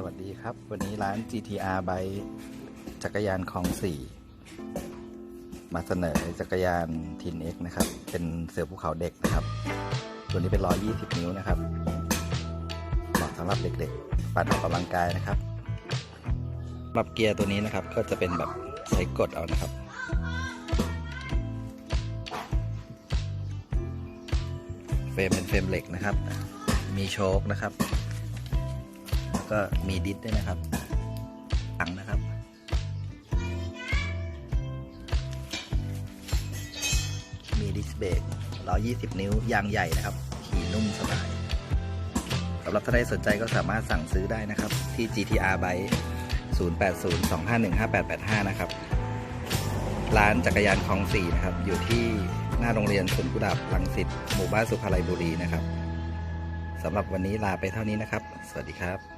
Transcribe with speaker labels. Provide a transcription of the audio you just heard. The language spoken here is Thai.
Speaker 1: สวัสดีครับ วันนี้ร้าน GTR ไบจักรยานคลองสี่มาเสนอจักรยานทินเอ็กนะครับ เป็นเสือภูเขาเด็กนะครับ ตัวนี้เป็น120นิ้วนะครับเหมาะสำหรับเด็กๆ ปั่นออกกำลังกายนะครับสำหรับเกียร์ตัวนี้นะครับ ก็จะเป็นแบบใช้กดเอานะครับเฟรมเป็นเฟรมเหล็กนะครับ มีโชคนะครับ ก็มีดิสด้วยนะครับถังนะครับ มีดิสเบรก120 นิ้วยางใหญ่นะครับ ขี่นุ่มสบายสำหรับท่านใดสนใจก็สามารถสั่งซื้อได้นะครับ ที่ GTR by 0802515885 นะครับ ร้านจักรยานคลองสี่นะครับ อยู่ที่หน้าโรงเรียนสวนกุหลาบลังสิตหมู่บ้านสุภาลัยบุรีนะครับสำหรับวันนี้ลาไปเท่านี้นะครับ สวัสดีครับ